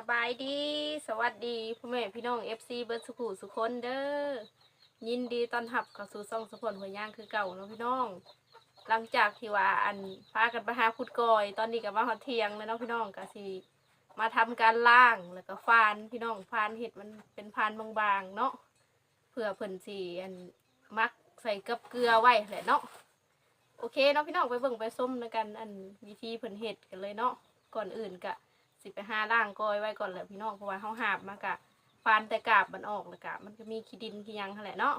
สบายดี สวัสดีพ่อแม่พี่น้อง FC เบิร์ดสุขุสุคนเด้อ ยินดีต้อนรับเข้าสู่ซ่องสุพลหัวย่างคือเก่าเนาะพี่น้อง หลังจากที่ว่าอันพากันไปหาขุดกอย ตอนนี้ก็มาฮอดเทียงแล้วเนาะพี่น้องก็สิมาทำการล่างแล้วก็ฟานพี่น้องฟานเห็ดมันเป็นพานบางๆเนาะเพื่อเพิ่นสิอันมักใส่กับเกลือไว้แหละเนาะ โอเคเนาะพี่น้องไปเบิ่งไปส้มแล้วกันอันวิธีเพิ่นเฮ็ดกันเลยเนาะ ก่อนอื่นก็ สิไปหาล่างกอยไว้ก่อนแหละพี่น้องเพราะว่าเฮาหาบมากะฟานแต่กาบมันออกแล้วกะมันก็มีขี้ดินขี้หยังหั่นแหละเนาะ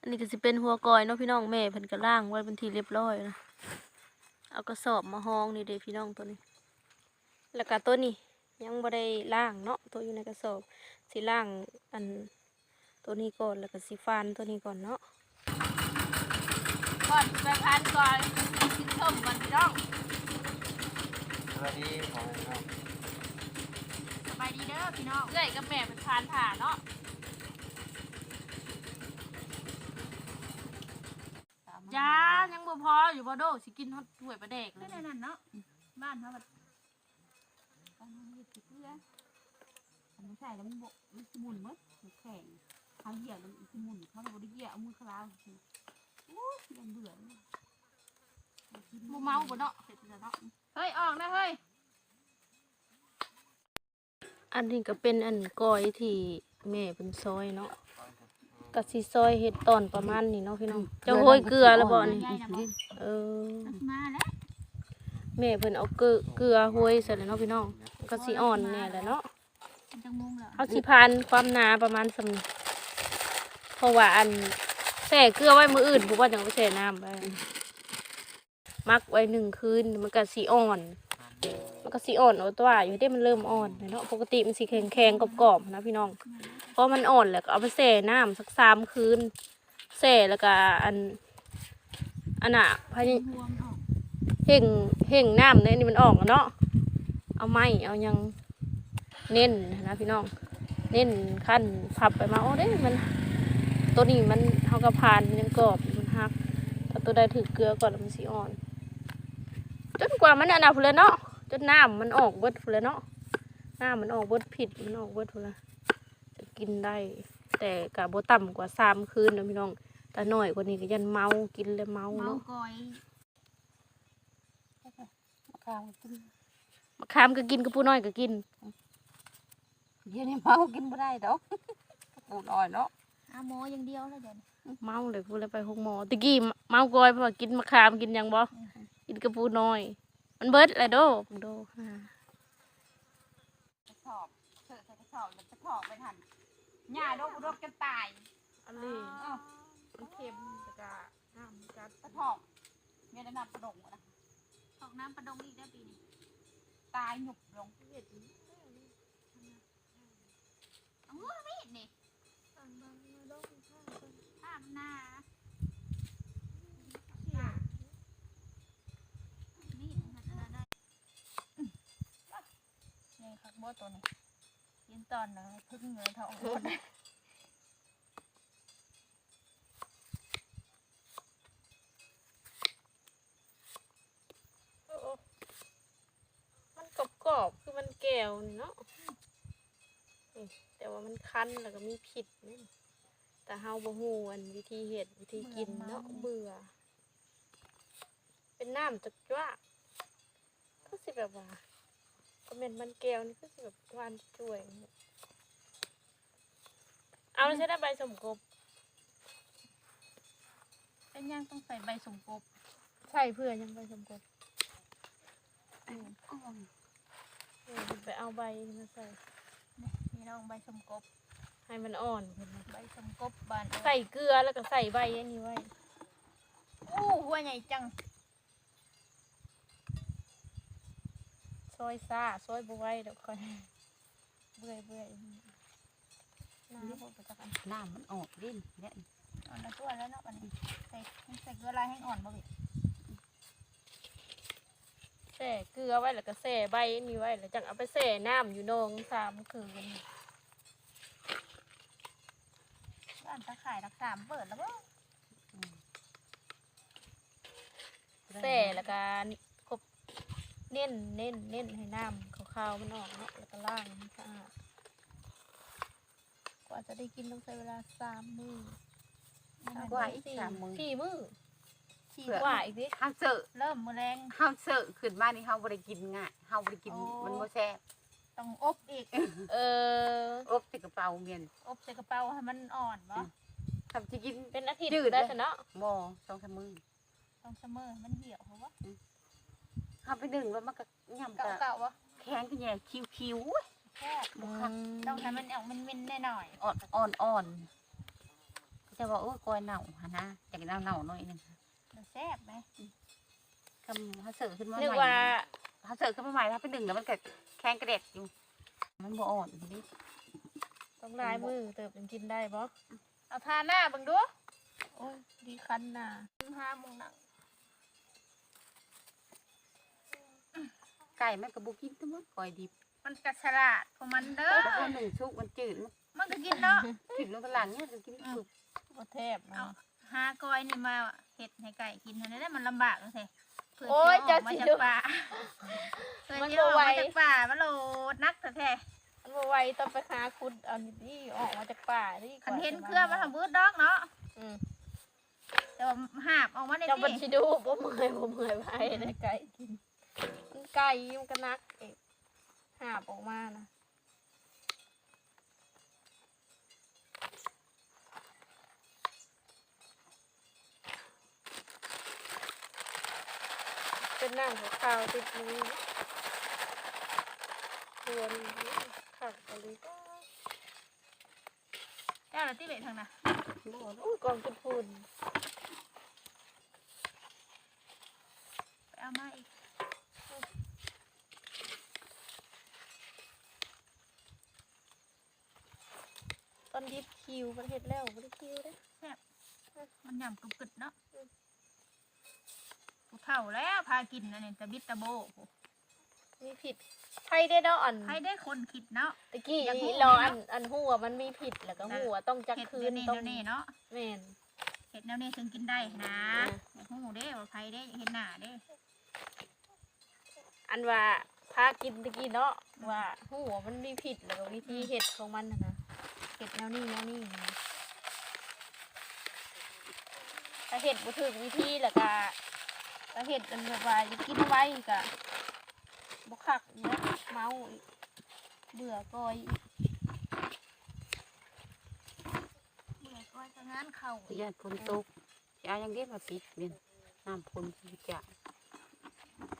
อันนี้ก็สิเป็นหัวกอยเนาะพี่น้องแม่เพิ่นก็ล่างไว้เป็นทีเรียบร้อยนะเอากระสอบมาห้องนี่เด้พี่น้องตัวนี้ แล้วก็ตัวนี้ยังบ่ได้ล่างเนาะตัวอยู่ในกระสอบสิล่างอันตัวนี้ก่อนแล้วก็สิฟานตัวนี้ก่อนเนาะก่อนไปพันก่อนกินส้มก่อนพี่น้องสวัสดีผมครับส บายดีเด้อพี่น้องเอ้ยกับแม่เป็นพานผ่าเนาะจ้ายังบ่พออยู่บ่โดสิกินฮอดถ้วยปลาแดกเลก็ยนั่นน่ะเนาะบ้านเขาแบบบ้านเขาเฮ็ดขี้เกลืออันนี้ใส่แล้วมันบกมันสมุนหมดมันแข็งเขาเหยียบมันสมุนเขาก็บ่ได้เหยียบเอามือคลาวสิโอ้ยยังเบื่อเลยบ่เมาบ่เนาะเสร็จแล้วเนาะเฮ้ยออกนะเฮ้ย อันนี้ก็เป็นอันก้อยที่แม่เป็นซอยเนาะก็สิซอยเฮ็ดตอนประมาณนี้เนาะพี่น้องเจะโห้ยเกลือแล้วบ่นี่ใหญ่นะบ่เออมาแล้วแม่เพิ่นเอาเกลือเกลือโห้ยใส่แล้วเนาะพี่น้องก็สิอ่อนแน่แหละเนาะมันจังมุงแล้วเอาสิพานความหนาประมาณสำนี้เพราะว่าอันแส่เกลือไว้มืออื่นผมว่าจังไปแช่น้ำไปมักไว้หนึ่งคืนมันก็สีอ่อน มันก็สีอ่อนเอาตัวอยู่ที่มันเริ่มอ่อนเนาะปกติมันสีแข็งแข็งๆกรอบๆนะพี่น้องเพราะมันอ่อนแล้วก็เอาไปแช่น้ำสักสามคืนแช่แล้วก็อันอันน่ะพายเห่งเห่งน้ำเนี่ยนี่มันออกเนาะเอาไม้เอายังเน้นนะพี่น้อง เน้นขั้นพับไปมาโอ้เด้มัน ตัวนี้มันเท่ากับพานมันยังกรอบมันหักถ้าตัวใดถือเกลือก่อนแล้วมันสีอ่อนจนกว่ามันอันดับเลยเนาะ จนน้ำมันออกเบิดพุ่นเลยเนาะน้ำมันออกเบิดผิดมันออกเบิดพุ่นละจะกินได้ แต่กะบ่ต่ำกว่าสามคืนนะพี่น้องแต่น้อยกว่านี้ก็ยันเมากินเลยเมาเมาเนาะกอยข้าวกินมะขามก็กินกระปูน้อยก็กินเดี๋ยวนี้เมากินไม่ได้ดอกปูดอ่อยเนาะอาโมอย่างเดียวแล้วเดี๋ยวนี้เมาเลยพูดเลยไปหกหมอตะกี้เมากอยเพราะว่ากินมะขามกินหยังบ่กินกระปูน้อย มันเบิดเลยโดโดอ่ากระสอบเสิร์ฟใส่กระสอบแล้วกระสอบไปทันหญ้าดกดกจะตายอันนี้ เอ้ามันเค็มแต่ก็น้ำกัดกระทอกเมียได้นำกระดงวะนะทอกน้ำกระดงอีกได้ปีนี้ตายหยุบลงเอามือมีดนี่ข้ามหน้านี่มันจะได้นี่ครั บโบตัวนี้ยินตอนนะพึ่งเงินทองหมดโอ้โอ้มันกรอบกรอบๆคือมันแก้วนี่เนาะนี่แต่ว่ามันคันแล้วก็มีผิดนี่แต่เฮาบ่ฮู้อันวิธีเฮ็ดวิธีกินเนาะเบื่อ เป็นน้ำจักจ้วาก็สิแบบว่า ก็เป็นมันแก้วนี่ก็สิแบบหวานจ่วยเนี่ยเอาแล้วใช้ได้ใบสมกบเป็นย่างต้องใส่ใบสมกบใช่เพื่อยังใบสมกบอืมเออไปเอาใบมาใส่นี่น้องใบสมกบ ให้มันอ่อนเพิ่นนะใบสมกบบานใส่เกลือแล้วก็ใส่ใบอันนี้ไว้ อู้หัวใหญ่จัง ซอยซ่าซอยบไหว้เดี๋ยวค่อยเบื่อยเบื่อยน้ำพวกประจักอันน้ำมันออกดิ้นเนี่ยอ่อนละตัวแล้วเนาะอันนี้ใส่ใส่เกลือลายให้อ่อนบ่เบิดแส่เกลือไว้แล้วก็แส่ใบอันนี้ไว้แล้วจังเอาไปแส่น้ำอยู่นองสามคืนร้านตะขายรักสามเปิดแล้วบ่แส่แล้วก็กบ เน้นเน้นเน้นให้น้ำขาวๆมันออกเนาะแล้วก็ล่างมันสะอาดกว่าจะได้กินต้องใช้เวลาสามมื้อกว่าอีกสามมื้อสี่มื้อที่เผื่อกว่าอีกดิข้าวเสิร์ฟเริ่มมื้อแรงข้าวเสิร์ฟขึ้นมานี่เฮาบ่ได้กินง่ายเฮาบ่ได้กินมันบ่แซ่บต้องอบอีก เออ อบใส่กระเป๋าเมียนอบใส่กระเป๋าให้มันอ่อนบ่ทำสิกินเป็นอาทิตย์จืดได้เลยซะเนาะบ่สองสามมื้อต้องเสมอมันเหี่ยวเพราะว่า เฮาไปนึ่งแล้วมันก็ย่ำก็เก่าๆวะแข็งก็แย่คิวแค่ต้องให้มันออกมันมินๆหน่อยๆอ่อนอ่อนอ่อนก็จะว่าโอ้ยกอยเน่าหนนะอยากเน่าเน่าๆหน่อยหนึงๆมันแซ่บไหมคำเขาเสิร์ฟขึ้นมาใหนึกม่ว่าเขาเสิร์ฟขึ้นมาใหม่ถ้าไปนึ่งแล้วมันก็แข็งกระเด็กอยู่ มันบ่อ่อนทีนี้ต้องลายมือเติบเป็นกินได้บ่เอาทาหน้าเบิ่งดูโอ้ยดีคันน่ะห้าโมงหนัง ไก่มันก็บ่กินทั้งหมดกอยดิบมันกระฉลาดของมันเด้อ แล้วพอหนึ่งชุกมันจืดมันมันก็กินเนาะ กินลงกระหลังเนี่ยจะกินสุกบ่แทบนะเอา หากอยนี่มาเห็ดให้ไก่กินเท่านั้นแหละมันลำบากจังซี่เพื่อโอ้ยจะจะออกมาสิจากดูป่าเพื่อมันจะบ่ออกไหว มาจากป่ามันโลดนักแท้มันบ่ไหวต้องไปหาคุดเอานี่ออกมาจากป่านี่ๆคันเห็นเครือมันทำบืดดอกเนาะอืมแต่ว่าหาบออกมาในเจ้าบัญที่ชีดูบ่เมื่อยบ่เมื่อยไปได้ไก่กินมัน ไก่มันก็นักเองหาบออกมานะเป็นหนังขาวๆติดมือทวนขักอะไรก็เจ้าละที่เบ็ดทางน่ะอุ้ยกองจุดฝุ่น ไปเอามาอีก ตอนยิบ คิวประเทศแล้วบ่ได้คิวเด้มันยำกรุบกรึบเนาะกูเท่าแล้วพากินอันนี้ตะบิดตะโบมีผิดใครได้เนาะอันให้ได้คนคิดเนาะตะกี้อกรู้รออันอันหัวมันมีผิดแล้วก็หัวต้องจักคืนต้อเดี๋งยวนี้เนาะแม่นเห็ดแนวนี้ถึงกินได้นะหูเด้ว่าไผได้เห็ดหน้าเด้อันว่าพากินตะกี้เนาะว่าหัวมันมีผิดแล้วก็วิธีเห็ดของมันนะ เห็ดแนวนี้แนวนี้นะถ้าเห็ดบ่ถูกวิธีแล้วก็ถ้าเห็ดอันแบบว่าจะกินไว้ก็บ่คักเนาะเมาอีกเบื่อก้อยอีกเมื่อยก้อยก็งานเข่าญาติฝนตกจะเอายังเก็บมาปิดเมียนน้ำฝนสิจะ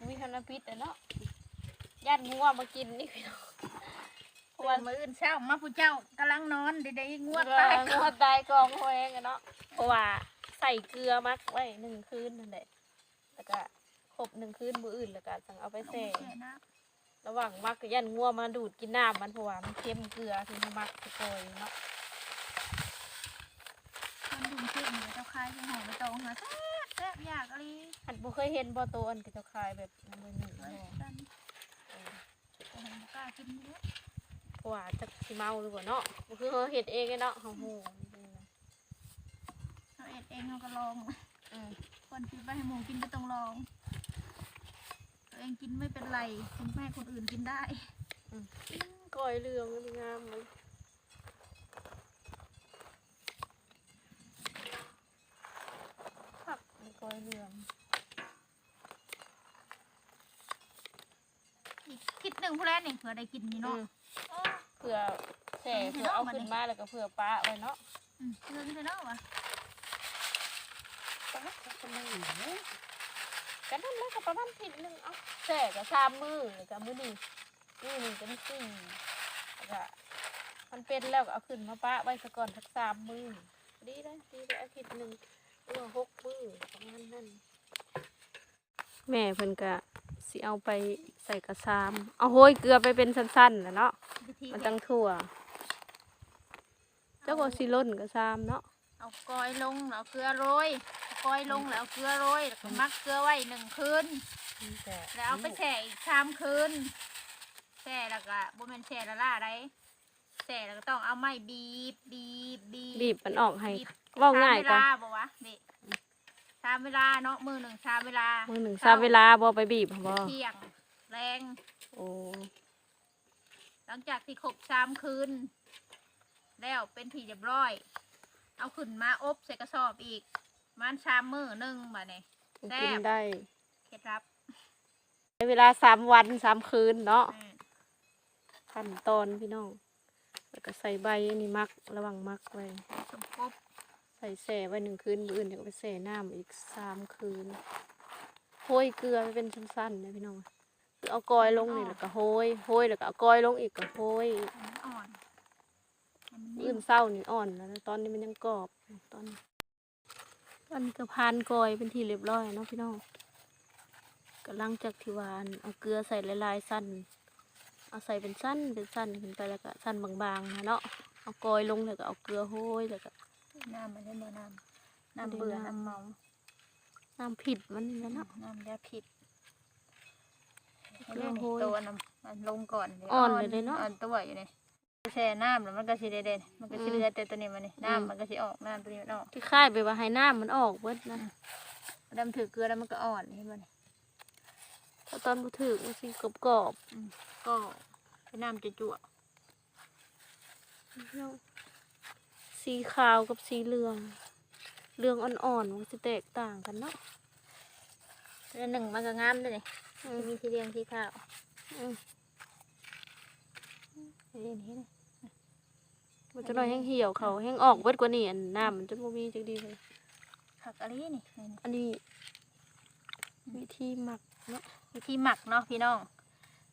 มีธนพิษอะเนาะย่านงัวมากินนี่พี่น้อง วันมื้ออื่นเช้ามาผู้เจ้ากำลังนอนได้ๆงวดตาตายยงัวตายกองแหวงอะเนาะเพราะว่าใส่เกลือมักไว้หนึ่งคืนนั่นแหละแล้วก็ครบหนึ่งคืนมืออื่นแล้วก็สั่งเอาไปแช่แช่นะระหว่างมักก็ย่านงัวมาดูดกินน้ำมันเพราะว่ามันเค็มเกลือที่เขามักสกอยเนาะมันดุมเช็ดเหมือนเจ้าคายที่หอไปตองหาแซ่บแซ่บยากอะไรอันบ่เคยเห็นบ่โตอันกระเจ้าคายแบบนั้นเลยหนึ่งเอ้ยบ่กันแต่ผมบ่กล้ากินเยอะเพราะ ว่าจักสิเมาหรือเปล่าเนาะบ่คือเขาเฮ็ดเองเลยเนาะเฮาฮู้เราเอ็ดเองเราก็ลองอืมคนกินไปให้หมูกินก็ต้องลองตัวเองกินไม่เป็นไรกินไปให้คนอื่นกินได้ก้อยเหลืองมันงามเลยผักมันก้อยเหลืองอีกคิดหนึ่งพวกแรกนี่เผื่อได้กินนี่อืเนาะ มโอ้เผื่อแช่เผื่อเอาขึ้นมาแล้วก็เผื่อป้าไว้เนาะอืมเรื่องนี้เนาะวะป้าก็ไม่เหนียวกันนั่นแหละก็ประมาณผิดหนึงเอาแช่ก็สามมือแล้วก็มือนี่มือหนึ่งเป็นสี่แล้วก็มันเป็นแล้วก็เอาขึ้นมาป้าไว้ซะก่อนสักสามมือดีเลยดีเลยอาทิตย์หนึ่งหรือว่าหกมือประมาณนั้นแม่เพิ่นก็ สิเอาไปใส่กระซาม เอาโห้ยเกลือไปเป็นสั้นๆแหละเนาะวิธีมันจังทั่ว เจ้าก็สิล่นกระซามเนาะ เอากอยลงแล้วเอาเกลือโรยเอากอยลงแล้วเอาเกลือโรยแล้วก็มักเกลือไว้หนึ่งคืนแต่แล้วเอาไปแช่อีกสามคืนแช่แล้วก็บ่แม่นแช่ละล่าได้แช่แล้วก็ต้องเอาไม้บีบบีบบีบบีบมันออกให้บีบเว่าง่ายกว่าตามเวลาบ่วะเด็ตามเวลาเนาะมือหนึ่งตามเวลามือหนึ่งซาเวลาบ่ไปบีบบ่เที่ยง แรง โอ้หลังจากที่ครบสามคืน แล้วเป็นที่เรียบร้อย เอาขึ้นมาอบใส่กระสอบอีกประมันชามมือหนึ่งบาเนี่ยแซ่บกินได้เคล็ดลับใช้เวลาสามวันสามคืนเนาะแม่นขั้นตอนพี่น้องแล้วก็ใส่ใบอันนี้มักระหวังมักไว้สมกบ ใส่แส่ไว้หนึ่งคืนมื้ออื่นเดี๋ยวก็ไปแส่น้ำอีกสามคืนโหยเกลือเป็นสั้นๆนะพี่น้องคือเอากอยลงนี่แล้วก็โหยโหยแล้วก็เอากอยลงอีกก็โหยให้มันอ่อนให้มันมื้อนิ่อื่มนเศร้านี่อ่อนแล้วนะตอนนี้มันยังกรอบตอนนี้ตอนนี้ก็พานกอยเป็นที่เรียบร้อยเนาะพี่น้องก็หลังจากที่วาอันเอาเกลือใส่หลายๆสั้นเอาใส่เป็นสั้นเป็นสั้นขึ้นไปแล้วก็สั้นบางๆนะเนาะเอากอยลงแล้วก็เอาเกลือโหยแล้วก็ น้ำมันได้บ่น้ำอันนี้น้ำเบื่อน้ำน้ำเมาน้ำผิดมันนี่แหละเนาะน้ำยาผิดให้เกลืเล่อนโหยตัวน้ำมันลงก่อนดี๋ยวอ่อนเลยเด้เนาะ อ่อนตัวอยู่นี่แช่น้ำแล้วมันก็สิได้เด่นมันก็สิอืมเหลือแต่ตัวนี้มันนี่อืมน้ำมันก็สิออกน้ำตัวนี้มันออกที่ค่ายไปว่าให้น้ำมันออกเบิดนะดำถือเกลือแล้วมันก็อ่อนเห็นบ่นี่ถ้าตอนบุถึกมันสิกรอบกรอบก็เป็นน้ำจะจั่วๆ สีขาวกับสีเหลืองเหลืองอ่อนๆมันจะแตกต่างกันเนาะแล้วหนึ่งมันก็งามด้วยนี่อืมมีสีเหลืองสีขาวอืมเห็นเห็นมันจะน้อยแห้งเหี่ยวเขาแห้งออกเบิดกว่านี่อันน้ำมันจะบ่มีจักดีเลยผักอะไรนี่นี่อันนี้ วิธีหมักเนาะวิธีหมักเนาะพี่น้องห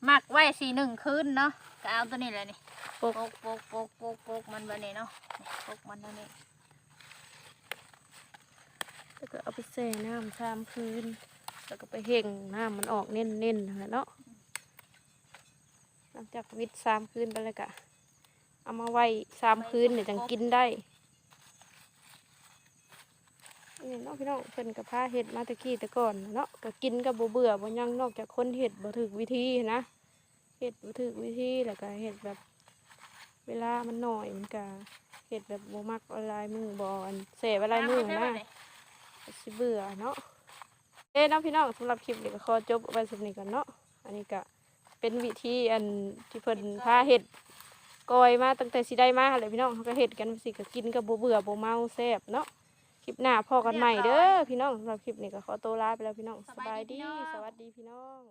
มักไว้สีหนึ่งคืนเนาะก็เอาตัวนี้เลยนี่ปกโปกโปกโปกโปกโปกมันแบบนี้เนาะนี่โปกมันเท่านี้แล้วก็เอาไปแช่น้ำสามคืน แล้วก็ไปเห่งน้ำมันออกเน้นๆนั่นแหละเนาะหลังจากวิทย์สามคืนไปแล้วก็เอามาไว้สามคืนเดี๋ยวจังกินได้ นี่เนาะพี่น้องเพิ่นกับผ้าเห็ดมาตะกี้แต่ก่อนเนาะก็กินกับบ่เบื่อบ่ยังนอกจากคนเห็ดบ่ถึกวิธีนะเห็ดบ่ถึกวิธีแล้วก็เห็ดแบบ เวลามันหน้อยมันก็เห็ดแบบบ่มักอะไรมือบ่อันเสพอะไรมือนะสิเบื่อเนาะเอ้เนาะพี่น้องสำหรับคลิปนี้ก็ขอจบไว้สักนี้ก่อนเนาะอันนี้ก็เป็นวิธีอันที่เพิ่นพาเห็ดกอยมาตั้งแต่สิได้มาเลยพี่น้องเขาก็เห็ดกันสิก็กินกับบ่เบื่อบ่เมาแซ่บเนาะ คลิปหน้าพอกันใหม่เด้อพี่น้องสำหรับคลิปนี้ก็ขอตัวลาไปแล้วพี่น้องสบายดี สวัสดีพี่น้อง